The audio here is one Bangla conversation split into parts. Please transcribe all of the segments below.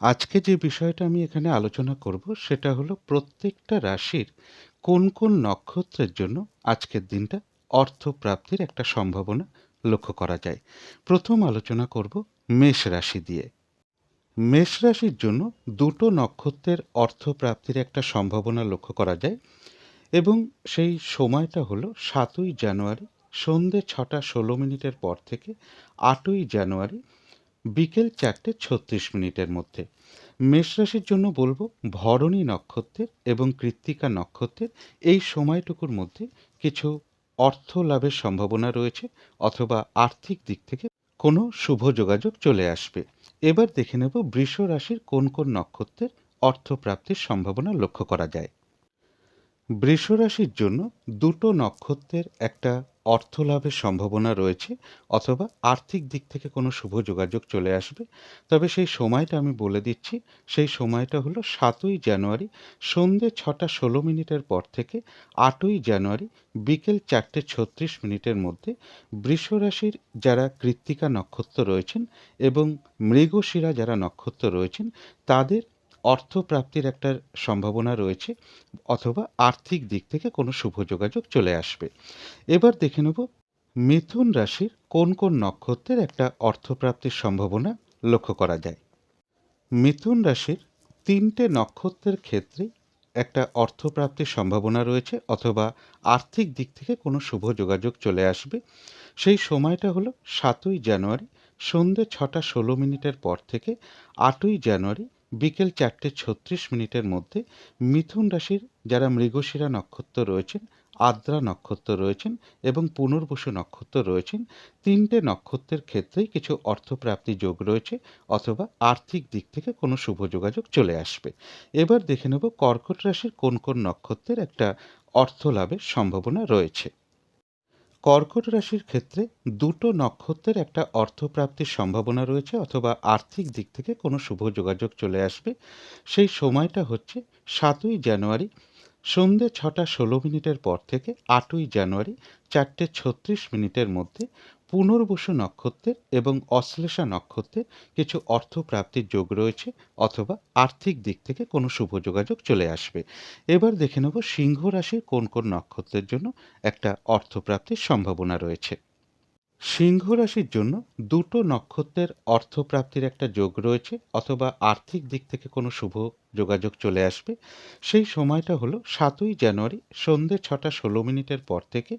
আজকে যে বিষয়টা আমি এখানে আলোচনা করব সেটা হলো প্রত্যেকটা রাশির কোন কোন নক্ষত্রের জন্য আজকের দিনটা অর্থপ্রাপ্তির একটা সম্ভাবনা লক্ষ্য করা যায়। প্রথম আলোচনা করব মেষ রাশি দিয়ে। মেষ রাশির জন্য দুটো নক্ষত্রের অর্থপ্রাপ্তির একটা সম্ভাবনা লক্ষ্য করা যায় এবং সেই সময়টা হলো সাতই জানুয়ারি সন্ধে ছটা ষোলো মিনিটের পর থেকে আটই জানুয়ারি বিকেল চারটে ছত্রিশ মিনিটের মধ্যে। মেষ রাশির জন্য বলব, ভরণী নক্ষত্রের এবং কৃত্তিকা নক্ষত্রের এই সময়টুকুর মধ্যে কিছু অর্থ লাভের সম্ভাবনা রয়েছে অথবা আর্থিক দিক থেকে কোনো শুভ যোগাযোগ চলে আসবে। এবার দেখে নেব বৃষ রাশির কোন কোন নক্ষত্রের অর্থপ্রাপ্তির সম্ভাবনা লক্ষ্য করা যায়। বৃষ রাশির জন্য দুটো নক্ষত্রের একটা অর্থ লাভের সম্ভাবনা রয়েছে অথবা আর্থিক দিক থেকে কোনো শুভ যোগাযোগ চলে আসবে। তবে সেই সময়টা আমি বলে দিচ্ছি, সেই সময়টা হলো সাতই জানুয়ারি সন্ধে ছটা ষোলো মিনিটের পর থেকে আটই জানুয়ারি বিকেল চারটে ছত্রিশ মিনিটের মধ্যে বৃষরাশির যারা কৃত্তিকা নক্ষত্র রয়েছেন এবং মৃগশিরা যারা নক্ষত্র রয়েছেন, তাদের অর্থপ্রাপ্তির একটা সম্ভাবনা রয়েছে অথবা আর্থিক দিক থেকে কোনো শুভ যোগাযোগ চলে আসবে। এবার দেখে নেব মিথুন রাশির কোন কোন নক্ষত্রের একটা অর্থপ্রাপ্তির সম্ভাবনা লক্ষ্য করা যায়। মিথুন রাশির তিনটে নক্ষত্রের ক্ষেত্রে একটা অর্থপ্রাপ্তির সম্ভাবনা রয়েছে অথবা আর্থিক দিক থেকে কোনো শুভ যোগাযোগ চলে আসবে। সেই সময়টা হলো সাতই জানুয়ারি সন্ধে ছটা ষোলো মিনিটের পর থেকে আটই জানুয়ারি বিকেল চারটে ছত্রিশ মিনিটের মধ্যে মিথুন রাশির যারা মৃগশিরা নক্ষত্র রয়েছেন, আদ্রা নক্ষত্র রয়েছেন এবং পুনর্বসু নক্ষত্র রয়েছেন, তিনটে নক্ষত্রের ক্ষেত্রেই কিছু অর্থপ্রাপ্তি যোগ রয়েছে অথবা আর্থিক দিক থেকে কোনো শুভ যোগাযোগ চলে আসবে। এবার দেখে নেব কর্কট রাশির কোন কোন নক্ষত্রের একটা অর্থ লাভের সম্ভাবনা রয়েছে। কর্কট রাশির ক্ষেত্রে দুটো নক্ষত্রের একটা অর্থপ্রাপ্তির সম্ভাবনা রয়েছে অথবা আর্থিক দিক থেকে কোনো শুভ যোগাযোগ চলে আসবে। সেই সময়টা হচ্ছে সাতই জানুয়ারি, সন্ধ্যে ছটা ষোলো মিনিটের পর থেকে আটই জানুয়ারি, চারটে ছত্রিশ মিনিটের মধ্যে পুনর্বসু নক্ষত্রের এবং অশ্লেষা নক্ষত্রের কিছু অর্থপ্রাপ্তির যোগ রয়েছে অথবা আর্থিক দিক থেকে কোনো শুভ যোগাযোগ চলে আসবে। এবার দেখে নেব সিংহ রাশির কোন কোন নক্ষত্রের জন্য একটা অর্থপ্রাপ্তির সম্ভাবনা রয়েছে। সিংহ রাশির জন্য দুটো নক্ষত্রের অর্থপ্রাপ্তির একটা যোগ রয়েছে অথবা আর্থিক দিক থেকে কোনো শুভ যোগাযোগ চলে আসবে। সেই সময়টা হলো সাতই জানুয়ারি সন্ধে ছটা ষোলো মিনিটের পর থেকে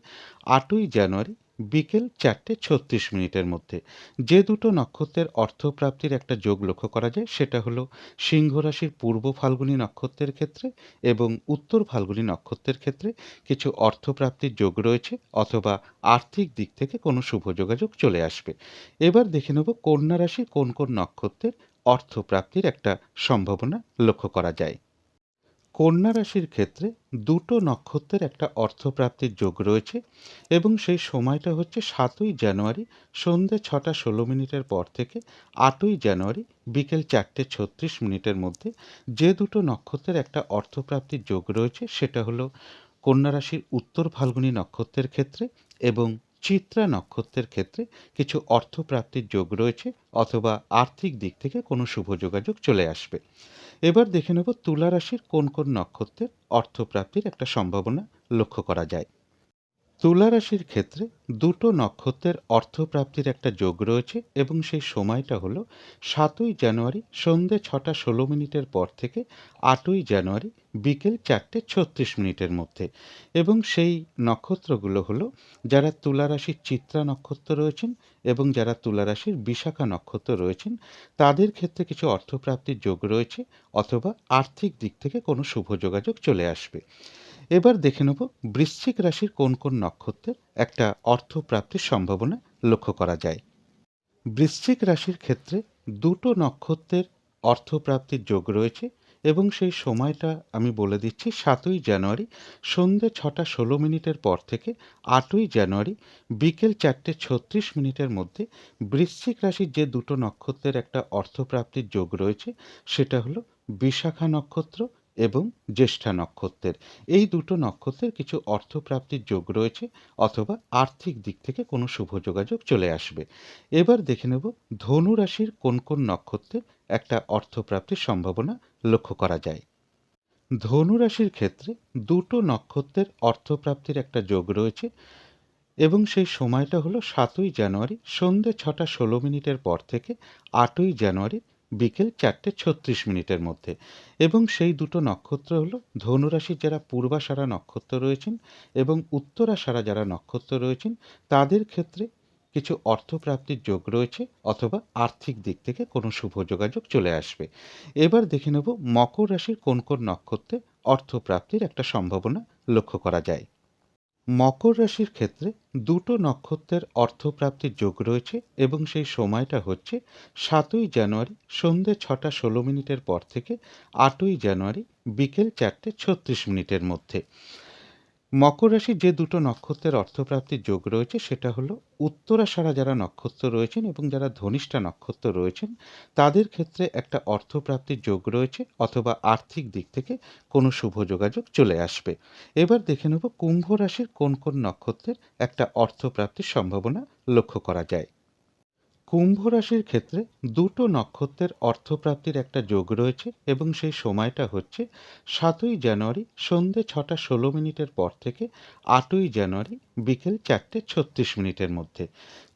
আটই জানুয়ারি বিকেল চারটে ছত্রিশ মিনিটের মধ্যে। যে দুটো নক্ষত্রের অর্থপ্রাপ্তির একটা যোগ লক্ষ্য করা যায়, সেটা হলো সিংহ রাশির পূর্ব ফাল্গুনী নক্ষত্রের ক্ষেত্রে এবং উত্তর ফাল্গুনী নক্ষত্রের ক্ষেত্রে কিছু অর্থপ্রাপ্তির যোগ রয়েছে অথবা আর্থিক দিক থেকে কোনো শুভ যোগাযোগ চলে আসবে। এবার দেখে নেব কন্যা রাশি কোন কোন নক্ষত্রের অর্থপ্রাপ্তির একটা সম্ভাবনা লক্ষ্য করা যায়। কন্যা রাশির ক্ষেত্রে দুটো নক্ষত্রের একটা অর্থপ্রাপ্তির যোগ রয়েছে এবং সেই সময়টা হচ্ছে সাতই জানুয়ারি সন্ধে ছটা ষোলো মিনিটের পর থেকে আটই জানুয়ারি বিকেল চারটে ছত্রিশ মিনিটের মধ্যে যে দুটো নক্ষত্রের একটা অর্থপ্রাপ্তির যোগ রয়েছে সেটা হলো কন্যা রাশির উত্তর ফাল্গুনী নক্ষত্রের ক্ষেত্রে এবং চিত্রা নক্ষত্রের ক্ষেত্রে কিছু অর্থপ্রাপ্তির যোগ রয়েছে অথবা আর্থিক দিক থেকে কোনো শুভ যোগাযোগ চলে আসবে। এবার দেখে নেব তুলা রাশির কোন কোন নক্ষত্রের অর্থপ্রাপ্তির একটা সম্ভাবনা লক্ষ্য করা যায়। তুলা রাশির ক্ষেত্রে দুটো নক্ষত্রের অর্থপ্রাপ্তির একটা যোগ রয়েছে এবং সেই সময়টা হলো সাতই জানুয়ারি সন্ধে ছটা ষোলো মিনিটের পর থেকে আটই জানুয়ারি বিকেল চারটে ছত্রিশ মিনিটের মধ্যে। এবং সেই নক্ষত্রগুলো হলো যারা তুলা রাশির চিত্রা নক্ষত্র রয়েছেন এবং যারা তুলা রাশির বিশাখা নক্ষত্র রয়েছেন, তাদের ক্ষেত্রে কিছু অর্থপ্রাপ্তির যোগ রয়েছে অথবা আর্থিক দিক থেকে কোনো শুভ যোগাযোগ চলে আসবে। এবার দেখে নেব বৃশ্চিক রাশির কোন কোন নক্ষত্রের একটা অর্থপ্রাপ্তির সম্ভাবনা লক্ষ্য করা যায়। বৃশ্চিক রাশির ক্ষেত্রে দুটো নক্ষত্রের অর্থপ্রাপ্তির যোগ রয়েছে এবং সেই সময়টা আমি বলে দিচ্ছি সাতই জানুয়ারি সন্ধে ছটা ষোলো মিনিটের পর থেকে আটই জানুয়ারি বিকেল চারটে ছত্রিশ মিনিটের মধ্যে বৃশ্চিক রাশির যে দুটো নক্ষত্রের একটা অর্থপ্রাপ্তির যোগ রয়েছে সেটা হলো বিশাখা নক্ষত্র এবং জ্যেষ্ঠা নক্ষত্রের। এই দুটো নক্ষত্রের কিছু অর্থপ্রাপ্তির যোগ রয়েছে অথবা আর্থিক দিক থেকে কোনো শুভ যোগাযোগ চলে আসবে। এবার দেখে নেব ধনু রাশির কোন কোন নক্ষত্রে একটা অর্থপ্রাপ্তির সম্ভাবনা লক্ষ্য করা যায়। ধনু রাশির ক্ষেত্রে দুটো নক্ষত্রের অর্থপ্রাপ্তির একটা যোগ রয়েছে এবং সেই সময়টা হলো সাতই জানুয়ারি সন্ধে ছটা ষোলো মিনিটের পর থেকে আটই জানুয়ারি বিকেল চারটে ছত্রিশ মিনিটের মধ্যে। এবং সেই দুটো নক্ষত্র হলো ধনুরাশির যারা পূর্বাষাঢ়া নক্ষত্র রয়েছেন এবং উত্তরাষাঢ়া যারা নক্ষত্র রয়েছেন, তাদের ক্ষেত্রে কিছু অর্থপ্রাপ্তির যোগ রয়েছে অথবা আর্থিক দিক থেকে কোনো শুভ যোগাযোগ চলে আসবে। এবার দেখে নেব মকর রাশির কোন কোন নক্ষত্রে অর্থপ্রাপ্তির একটা সম্ভাবনা লক্ষ্য করা যায়। মকর রাশির ক্ষেত্রে দুটো নক্ষত্রের অর্থপ্রাপ্তির যোগ রয়েছে এবং সেই সময়টা হচ্ছে সাতই জানুয়ারি সন্ধ্যে ছটা ষোলো মিনিটের পর থেকে আটই জানুয়ারি বিকেল চারটে ছত্রিশ মিনিটের মধ্যে। মকর রাশির যে দুটো নক্ষত্রের অর্থপ্রাপ্তির যোগ রয়েছে, সেটা হলো উত্তরা সারা যারা নক্ষত্র রয়েছেন এবং যারা ধনিষ্ঠা নক্ষত্র রয়েছেন, তাদের ক্ষেত্রে একটা অর্থপ্রাপ্তির যোগ রয়েছে অথবা আর্থিক দিক থেকে কোনো শুভ যোগাযোগ চলে আসবে। এবার দেখে নেব কুম্ভ রাশির কোন কোন নক্ষত্রের একটা অর্থপ্রাপ্তির সম্ভাবনা লক্ষ্য করা যায়। কুম্ভ রাশির ক্ষেত্রে দুটো নক্ষত্রের অর্থপ্রাপ্তির একটা যোগ রয়েছে এবং সেই সময়টা হচ্ছে সাতই জানুয়ারি সন্ধে ছটা ষোলো মিনিটের পর থেকে আটই জানুয়ারি বিকেল চারটে ছত্রিশ মিনিটের মধ্যে।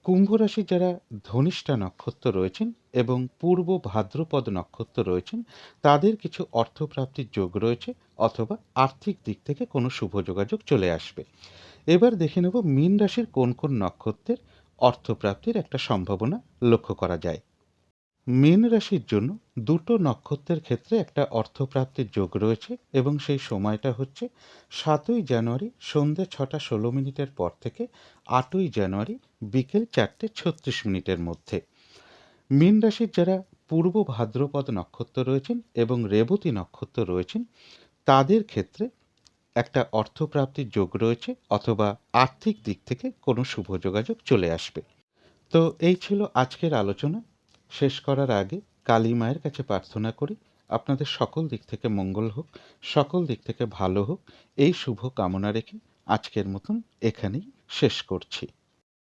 কুম্ভ রাশির যারা ধনিষ্ঠা নক্ষত্র রয়েছেন এবং পূর্ব ভাদ্রপদ নক্ষত্র রয়েছেন, তাদের কিছু অর্থপ্রাপ্তির যোগ রয়েছে অথবা আর্থিক দিক থেকে কোনো শুভ যোগাযোগ চলে আসবে। এবার দেখে নেব মীন রাশির কোন কোন নক্ষত্রের অর্থপ্রাপ্তির একটা সম্ভাবনা লক্ষ্য করা যায়। মীন রাশির জন্য দুটো নক্ষত্রের ক্ষেত্রে একটা অর্থপ্রাপ্তির যোগ রয়েছে এবং সেই সময়টা হচ্ছে সাতই জানুয়ারি সন্ধ্যে ছটা ষোলো মিনিটের পর থেকে আটই জানুয়ারি বিকেল চারটে ছত্রিশ মিনিটের মধ্যে। মীন রাশির যারা পূর্ব ভাদ্রপদ নক্ষত্র রয়েছেন এবং রেবতী নক্ষত্র রয়েছেন, তাদের ক্ষেত্রে একটা অর্থপ্রাপ্তির যোগ রয়েছে অথবা আর্থিক দিক থেকে কোনো শুভ যোগাযোগ চলে আসবে। তো এই ছিল আজকের আলোচনা। শেষ করার আগে কালী মায়ের কাছে প্রার্থনা করি, আপনাদের সকল দিক থেকে মঙ্গল হোক, সকল দিক থেকে ভালো হোক। এই শুভ কামনা রেখে আজকের মতন এখানেই শেষ করছি।